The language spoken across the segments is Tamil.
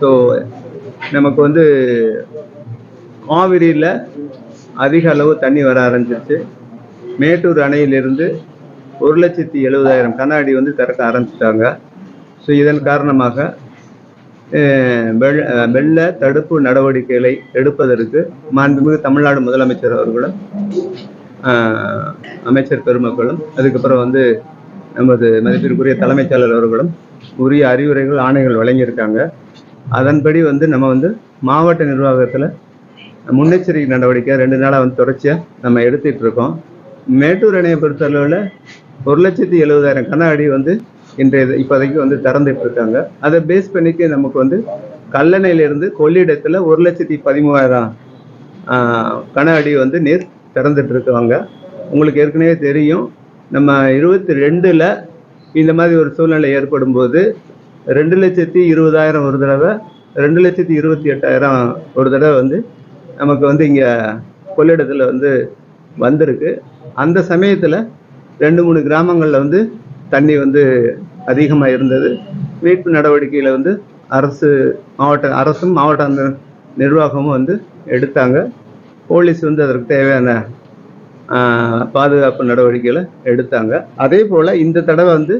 ஸோ நமக்கு வந்து காவிரியில் அதிக அளவு தண்ணி வர ஆரம்பிச்சிருச்சு. மேட்டூர் அணையிலிருந்து ஒரு லட்சத்தி எழுபதாயிரம் கன அடி வந்து திறக்க ஆரம்பிச்சிட்டாங்க. ஸோ இதன் காரணமாக வெள்ள தடுப்பு நடவடிக்கைகளை எடுப்பதற்கு மாண்புமிகு தமிழ்நாடு முதலமைச்சர் அவர்களும் அமைச்சர் பெருமக்களும் அதுக்கப்புறம் வந்து நமது மதிப்பிற்குரிய தலைமைச் செயலர் அவர்களும் உரிய அறிவுரைகள் ஆணைகள் வழங்கியிருக்காங்க. அதன்படி வந்து நம்ம வந்து மாவட்ட நிர்வாகத்தில் முன்னெச்சரிக்கை நடவடிக்கை ரெண்டு நாளாக வந்து தொடர்ச்சியாக நம்ம எடுத்துகிட்டு இருக்கோம். மேட்டூர் அணையை பொறுத்தளவில் ஒரு லட்சத்தி எழுபதாயிரம் கன அடி வந்து இன்றைய இப்போதைக்கு வந்து திறந்துட்டு இருக்காங்க. அதை பேஸ் பண்ணிக்க நமக்கு வந்து கல்லணையிலிருந்து கொள்ளிடத்தில் ஒரு லட்சத்தி பதிமூவாயிரம் ஆஹ், கன அடி வந்து நீர் திறந்துட்டு இருக்காங்க உங்களுக்கு ஏற்கனவே தெரியும். நம்ம இருபத்தி ரெண்டில் இந்த மாதிரி ஒரு சூழ்நிலை ஏற்படும் போது ரெண்டு லட்சத்தி இருபதாயிரம் ஒரு தடவை ரெண்டு லட்சத்தி இருபத்தி எட்டாயிரம் ஒரு தடவை வந்து நமக்கு வந்து இங்கே கொள்ளிடத்தில் வந்து வந்திருக்கு. அந்த சமயத்தில் ரெண்டு மூணு கிராமங்களில் வந்து தண்ணி வந்து அதிகமாக இருந்தது. மீட்பு நடவடிக்கையில் வந்து அரசு மாவட்ட அரசும் மாவட்ட அந்த நிர்வாகமும் வந்து எடுத்தாங்க. போலீஸ் வந்து அதற்கு தேவையான பாதுகாப்பு நடவடிக்கைகளை எடுத்தாங்க. அதே போல் இந்த தடவை வந்து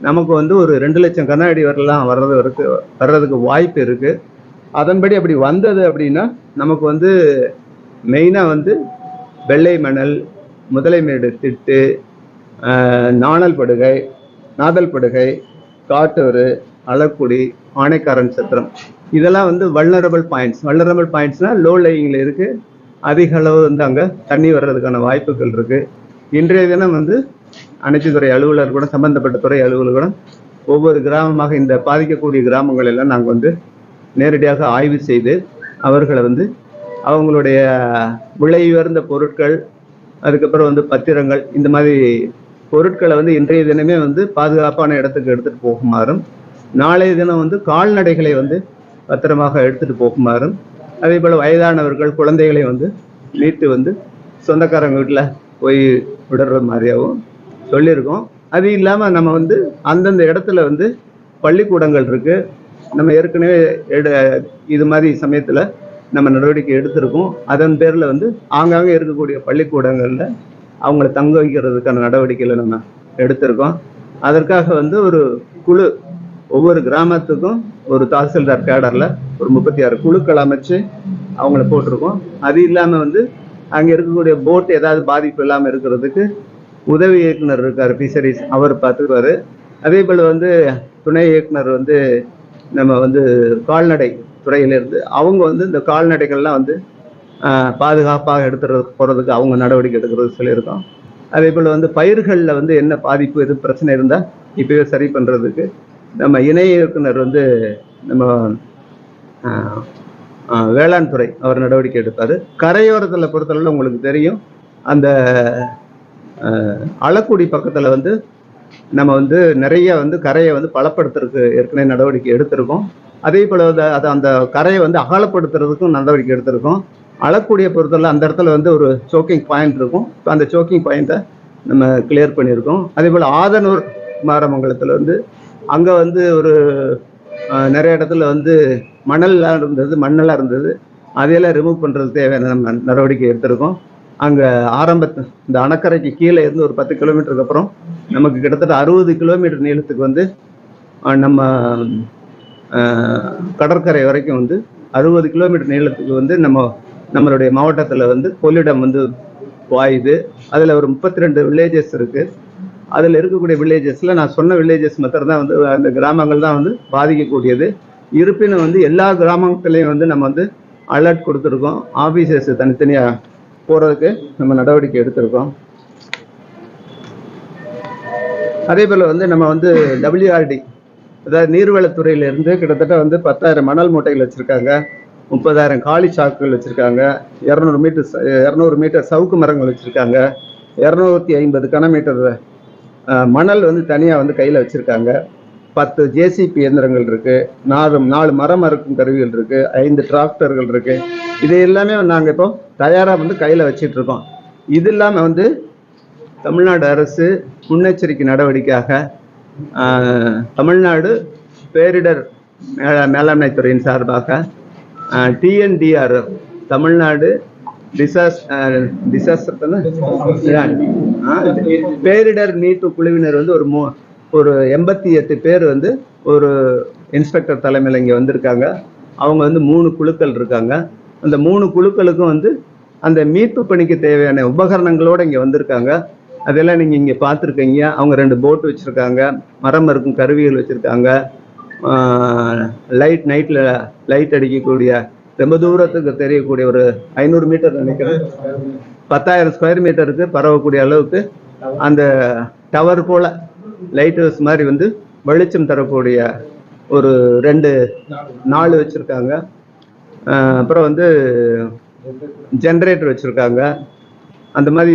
நமக்கு வந்து ஒரு ரெண்டு லட்சம் கண்ணாடி வரலாம் வர்றது வரைக்கு வர்றதுக்கு வாய்ப்பு இருக்குது அதன்படி அப்படி வந்தது அப்படின்னா நமக்கு வந்து மெயினாக வந்து வெள்ளை மணல் முதலைமேடு திட்டு நாணல் படுகை நாதல் படுகை காட்டூர் அளக்குடி ஆனைக்காரன் சத்திரம். இதெல்லாம் வந்து வல்னரபிள் பாயிண்ட்ஸ் வல்னரபிள் பாயிண்ட்ஸ்னால் லோ லேயிங்கில் இருக்குது அதிக அளவு வந்து அங்கே தண்ணி வர்றதுக்கான வாய்ப்புகள் இருக்குது இன்றைய தினம் வந்து அனைத்து துறை அலுவலர் கூட சம்பந்தப்பட்ட துறை அலுவலர் கூட ஒவ்வொரு கிராமமாக இந்த பாதிக்கக்கூடிய கிராமங்கள் எல்லாம் நாங்கள் வந்து நேரடியாக ஆய்வு செய்து அவர்களை வந்து அவங்களுடைய விலை உயர்ந்த பொருட்கள் அதுக்கப்புறம் வந்து பத்திரங்கள் இந்த மாதிரி பொருட்களை வந்து இன்றைய தினமே வந்து பாதுகாப்பான இடத்துக்கு எடுத்துகிட்டு போகுமாறும் நாளைய தினம் வந்து கால்நடைகளை வந்து பத்திரமாக எடுத்துகிட்டு போகுமாறும் அதே போல் வயதானவர்கள் குழந்தைகளை வந்து மீட்டு வந்து சொந்தக்காரங்க வீட்டில் போய் விடுற மாதிரியாகவும் சொல்லியிருக்கோம். அது இல்லாமல் நம்ம வந்து அந்தந்த இடத்துல வந்து பள்ளிக்கூடங்கள் இருக்குது நம்ம ஏற்கனவே எடு இது மாதிரி சமயத்தில் நம்ம நடவடிக்கை எடுத்திருக்கோம். அதன் பேரில் வந்து ஆங்காங்கே இருக்கக்கூடிய பள்ளிக்கூடங்களில் அவங்கள தங்க வைக்கிறதுக்கான நடவடிக்கைகளை நம்ம எடுத்திருக்கோம். அதற்காக வந்து ஒரு குழு ஒவ்வொரு கிராமத்துக்கும் ஒரு தாசில்தார் கேடரில் ஒரு முப்பத்தி ஆறு குழுக்கள் அமைச்சு அவங்கள போட்டிருக்கோம். அது இல்லாமல் வந்து அங்கே இருக்கக்கூடிய போட் ஏதாவது பாதிப்பு இல்லாமல் இருக்கிறதுக்கு உதவி இயக்குனர் இருக்கார் ஃபிஷரிஸ் அவர் பார்த்துக்குவாரு. அதே போல் வந்து துணை இயக்குனர் வந்து நம்ம வந்து கால்நடை துறையிலிருந்து அவங்க வந்து இந்த கால்நடைகள்லாம் வந்து பாதுகாப்பாக எடுத்துறது போகிறதுக்கு அவங்க நடவடிக்கை எடுக்கிறது சொல்லியிருக்கோம். அதே போல் வந்து பயிர்களில் வந்து என்ன பாதிப்பு எது பிரச்சனை இருந்தால் இப்போவே சரி பண்ணுறதுக்கு நம்ம இணை இயக்குனர் வந்து நம்ம வேளாண் துறை அவர் நடவடிக்கை எடுப்பார். கரையோரத்தில் பொறுத்தளவில் உங்களுக்கு தெரியும். அந்த அளக்குடி பக்கத்தில் வந்து நம்ம வந்து நிறைய வந்து கரையை வந்து பலப்படுத்துறதுக்கு ஏற்கனவே நடவடிக்கை எடுத்திருக்கோம். அதே போல் அதை அந்த கரையை வந்து அகலப்படுத்துறதுக்கும் நடவடிக்கை எடுத்திருக்கோம். அளக்கூடிய பொறுத்தவரை அந்த இடத்துல வந்து ஒரு சோக்கிங் பாயிண்ட் இருக்கும். இப்போ அந்த சோக்கிங் பாயிண்ட்டை நம்ம கிளியர் பண்ணியிருக்கோம். அதே போல் ஆதனூர் மாரமங்கலத்தில் வந்து அங்கே வந்து ஒரு நிறைய இடத்துல வந்து மணல்லாம் இருந்தது மண்ணெல்லாம் இருந்தது. அதையெல்லாம் ரிமூவ் பண்ணுறது தேவையான நம்ம நடவடிக்கை எடுத்திருக்கோம். அங்கே ஆரம்பத்து இந்த அணக்கரைக்கு கீழே இருந்து ஒரு பத்து கிலோமீட்டருக்கு அப்புறம் நமக்கு கிட்டத்தட்ட அறுபது கிலோமீட்டர் நீளத்துக்கு வந்து நம்ம கடற்கரை வரைக்கும் வந்து அறுபது கிலோமீட்டர் நீளத்துக்கு வந்து நம்ம நம்மளுடைய மாவட்டத்தில் வந்து கொள்ளிடம் வந்து வாயுது அதில் ஒரு முப்பத்தி ரெண்டு வில்லேஜஸ் இருக்குது அதில் இருக்கக்கூடிய வில்லேஜஸில் நான் சொன்ன வில்லேஜஸ் மாத்திரம் தான் வந்து அந்த கிராமங்கள் தான் வந்து பாதிக்கக்கூடியது. இருப்பினும் வந்து எல்லா கிராமத்துலேயும் வந்து நம்ம வந்து அலர்ட் கொடுத்துருக்கோம். ஆஃபீஸர்ஸ் தனித்தனியாக போகிறதுக்கு நம்ம நடவடிக்கை எடுத்திருக்கோம். அதே போல் வந்து நம்ம வந்து டபிள்யூஆர்டி அதாவது நீர்வளத்துறையிலேருந்து கிட்டத்தட்ட வந்து பத்தாயிரம் மணல் மூட்டைகள் வச்சுருக்காங்க. முப்பதாயிரம் காலி சாக்குகள் வச்சுருக்காங்க. இரநூறு மீட்டர் இரநூறு மீட்டர் சவுக்கு மரங்கள் வச்சுருக்காங்க. இரநூத்தி ஐம்பது கனமீட்டர் மணல் வந்து தனியாக வந்து கையில் வச்சுருக்காங்க. பத்து ஜேசிபி இயந்திரங்கள் இருக்குது நாலு நாலு மரம் அறுக்கும் கருவிகள் இருக்குது ஐந்து டிராக்டர்கள் இருக்குது இது எல்லாமே நாங்கள் இப்போ தயாராக வந்து கையில் வச்சிட்ருக்கோம் இது இல்லாமல் வந்து தமிழ்நாடு அரசு முன்னெச்சரிக்கை நடவடிக்கையாக தமிழ்நாடு பேரிடர் மேலா- மேலாண்மை துறையின் சார்பாக டிஎன்டிஆர் தமிழ்நாடு டிசாஸ் டிசாஸ்டர் பேரிடர் மீட்பு குழுவினர் வந்து ஒரு மூ ஒரு எண்பத்தி எட்டு பேர் வந்து ஒரு இன்ஸ்பெக்டர் தலைமையில் இங்கே வந்திருக்காங்க. அவங்க வந்து மூணு குழுக்கள் இருக்காங்க. அந்த மூணு குழுக்களுக்கும் வந்து அந்த மீட்பு பணிக்கு தேவையான உபகரணங்களோடு இங்கே வந்திருக்காங்க. அதெல்லாம் நீங்கள் இங்கே பார்த்துருக்கீங்க. அவங்க ரெண்டு போட் வச்சுருக்காங்க. மரம் இருக்கும் கருவிகள் வச்சுருக்காங்க. லைட் நைட்டில் லைட் அடிக்கக்கூடிய ரொம்ப தூரத்துக்கு தெரியக்கூடிய ஒரு ஐநூறு மீட்டர் நினைக்கிறேன். பத்தாயிரம் ஸ்கொயர் மீட்டருக்கு பரவக்கூடிய அளவுக்கு அந்த டவர் போல் லைட் ஹவுஸ் மாதிரி வந்து வெளிச்சம் தரக்கூடிய ஒரு ரெண்டு நாலு வச்சுருக்காங்க. அப்புறம் வந்து ஜென்ரேட்டர் வச்சுருக்காங்க. அந்த மாதிரி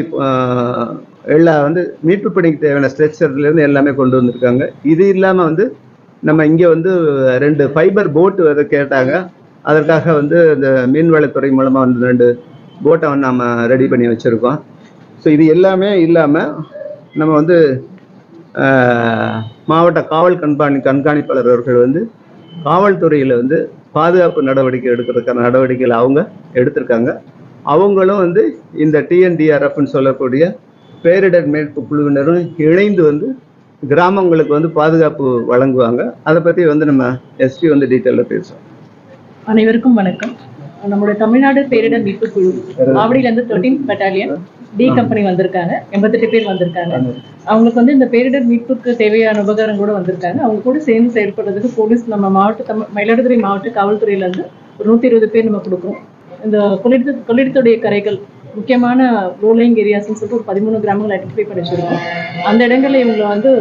எல்லா வந்து மீட்பு பணிக்கு தேவையான ஸ்ட்ரெச்சர்லேருந்து எல்லாமே கொண்டு வந்திருக்காங்க. இது இல்லாமல் வந்து நம்ம இங்கே வந்து ரெண்டு ஃபைபர் போட்டு வந்து கேட்டாங்க. அதற்காக வந்து இந்த மீன்வளத்துறை மூலமாக வந்து ரெண்டு போட்டை வந்து நம்ம ரெடி பண்ணி வச்சுருக்கோம். ஸோ இது எல்லாமே இல்லாமல் நம்ம வந்து மாவட்ட காவல் கண்காணி கண்காணிப்பாளர் அவர்கள் வந்து காவல்துறையில் வந்து பாதுகாப்பு நடவடிக்கை எடுக்கிறதுக்கான நடவடிக்கைகள் அவங்க எடுத்திருக்காங்க. அவங்களும் வந்து இந்த டிஎன்டிஆர்எஃப்னு சொல்லக்கூடிய பேரிடர் மீட்பு குழுவினரும் இணைந்து வந்து கிராமங்களுக்கு வந்து பாதுகாப்பு வழங்குவாங்க. அதை பற்றி வந்து நம்ம எஸ்பி வந்து டீட்டெயிலில் பேசுவோம். அனைவருக்கும் வணக்கம். நம்மளுடைய தமிழ்நாடு பேரிடர் மீட்பு குழு ஆவடியில இருந்து தேர்ட்டீன் பட்டாலியன் டி கம்பெனி வந்திருக்காங்க. எண்பத்தெட்டு பேர் வந்திருக்காங்க. அவங்களுக்கு வந்து இந்த பேரிடர் மீட்புக்கு தேவையான உபகரணம் கூட வந்திருக்காங்க. அவங்க கூட சேர்ந்து செயல்படுறதுக்கு போலீஸ் நம்ம மாவட்ட மயிலாடுதுறை மாவட்ட காவல்துறையில இருந்து ஒரு நூற்றி இருபது பேர் நம்ம கொடுக்குறோம். இந்த கொள்ளிடத்து கொள்ளிடத்துடைய கரைகள் முக்கியமான ரோலிங் ஏரியாஸ்னு சொல்லிட்டு ஒரு பதிமூணு கிராமங்கள் ஐடென்டிஃபை பண்ணி வச்சுருக்கோம். அந்த இடங்களில் இவங்களை வந்து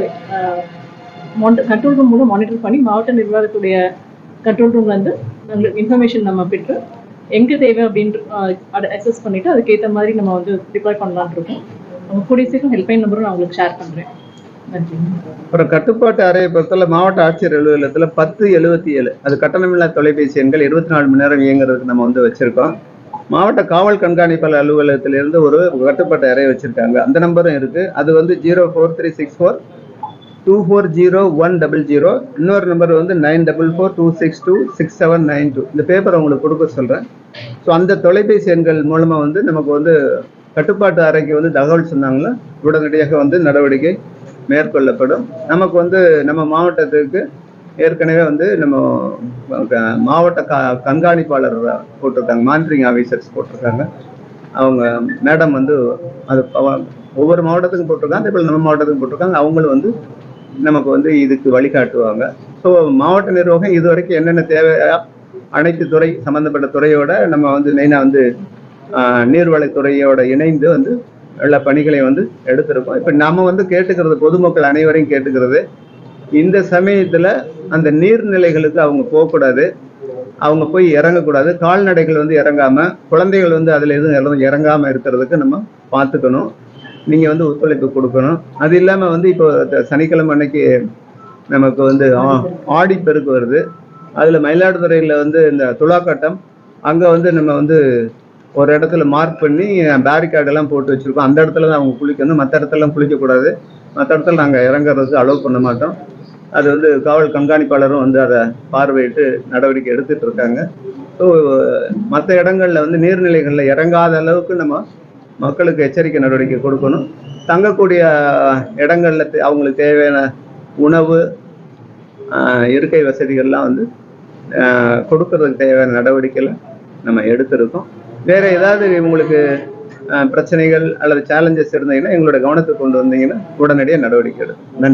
கண்ட்ரோல் ரூம் மூலம் மானிட்டர் பண்ணி மாவட்ட நிர்வாகத்துடைய கண்ட்ரோல் ரூம்லேருந்து இன்ஃபர்மேஷன் நம்ம பெற்று எங்கே தேவை அப்படின்ற அசஸ் அக்சஸ் பண்ணிட்டு அதுக்கேற்ற மாதிரி நம்ம வந்து டிப்ளாய் பண்ணலாம்னு இருக்கோம். அவங்க கூடிய சீக்கிரம் ஹெல்ப்லைன் நம்பரும் நான் உங்களுக்கு ஷேர் பண்றேன். அப்புறம் கட்டுப்பாட்டு அறையை பொறுத்தவரை மாவட்ட ஆட்சியர் அலுவலகத்தில் பத்து எழுபத்தி ஏழு அது கட்டணமில்லா தொலைபேசி எண்கள் இருபத்தி நாலு மணி நேரம் இயங்குறதுக்கு நம்ம வந்து வச்சிருக்கோம். மாவட்ட காவல் கண்காணிப்பாளர் அலுவலகத்திலிருந்து ஒரு கட்டுப்பாட்டு அறை வச்சிருக்காங்க. அந்த நம்பரும் இருக்கு. அது வந்து zero four three six four two four zero one double zero இன்னொரு நம்பர் வந்து nine double four two six two six seven nine two இந்த பேப்பர் உங்களுக்கு கொடுக்க சொல்கிறேன் ஸோ அந்த தொலைபேசி எண்கள் மூலமாக வந்து நமக்கு வந்து கட்டுப்பாட்டு அறைக்கு வந்து தகவல் சொன்னாங்களோ உடனடியாக வந்து நடவடிக்கை மேற்கொள்ளப்படும். நமக்கு வந்து நம்ம மாவட்டத்துக்கு ஏற்கனவே வந்து நம்ம க- மாவட்ட க கண்காணிப்பாளர் போட்டிருக்காங்க மானிட்டரிங் ஆஃபீஸர்ஸ் போட்டிருக்காங்க. அவங்க மேடம் வந்து அது ஒவ்வொரு மாவட்டத்துக்கும் போட்டிருக்காங்க அதே போல் நம்ம மாவட்டத்துக்கும் போட்டிருக்காங்க. அவங்களும் வந்து நமக்கு வந்து இதுக்கு வழிகாட்டுவாங்க. ஸோ மாவட்ட நிர்வாகம் இது வரைக்கும் என்னென்ன தேவையா அனைத்து துறை சம்மந்தப்பட்ட துறையோட நம்ம வந்து மெயினாக வந்து நீர்வளத்துறையோட இணைந்து வந்து எல்லா பணிகளையும் வந்து எடுத்திருக்கோம். இப்போ நம்ம வந்து கேட்டுக்கிறது பொதுமக்கள் அனைவரையும் கேட்டுக்கிறது. இந்த சமயத்தில் அந்த நீர்நிலைகளுக்கு அவங்க போகக்கூடாது. அவங்க போய் இறங்கக்கூடாது. கால்நடைகள் வந்து இறங்காமல் குழந்தைகள் வந்து அதில் எதுவும் இறங்காமல் இறங்காம இருக்கிறதுக்கு நம்ம பார்த்துக்கணும். நீங்கள் வந்து ஒத்துழைப்பு கொடுக்கணும். அது இல்லாமல் வந்து இப்போ சனிக்கிழமை அன்னைக்கு நமக்கு வந்து ஆடி பெருக்கு வருது. அதில் மயிலாடுதுறையில் வந்து இந்த துலாக்கட்டம் அங்கே வந்து நம்ம வந்து ஒரு இடத்துல மார்க் பண்ணி பேரிகார்டெல்லாம் போட்டு வச்சுருக்கோம். அந்த இடத்துல தான் அவங்க குளிக்கணும் மற்ற இடத்துலலாம் குளிக்கக்கூடாது மற்ற இடத்துல நாங்கள் இறங்குறது அலோவ் பண்ண மாட்டோம். அது வந்து காவல் கண்காணிப்பாளரும் வந்து அதை பார்வையிட்டு நடவடிக்கை எடுத்துகிட்டு இருக்காங்க. ஸோ மற்ற இடங்களில் வந்து நீர்நிலைகளில் இறங்காத அளவுக்கு நம்ம மக்களுக்கு எச்சரிக்கை நடவடிக்கை கொடுக்கணும். தங்கக்கூடிய இடங்களில் அவங்களுக்கு தேவையான உணவு இருக்கை வசதிகள்லாம் வந்து கொடுக்கறதுக்கு தேவையான நடவடிக்கைகளை நம்ம எடுத்திருக்கோம். வேற ஏதாவது உங்களுக்கு பிரச்சனைகள் அல்லது சேலஞ்சஸ் இருந்தீங்கன்னா எங்களோட கவனத்துக்கு கொண்டு வந்தீங்கன்னா உடனடியாக நடவடிக்கை எடுக்கும் நன்றி.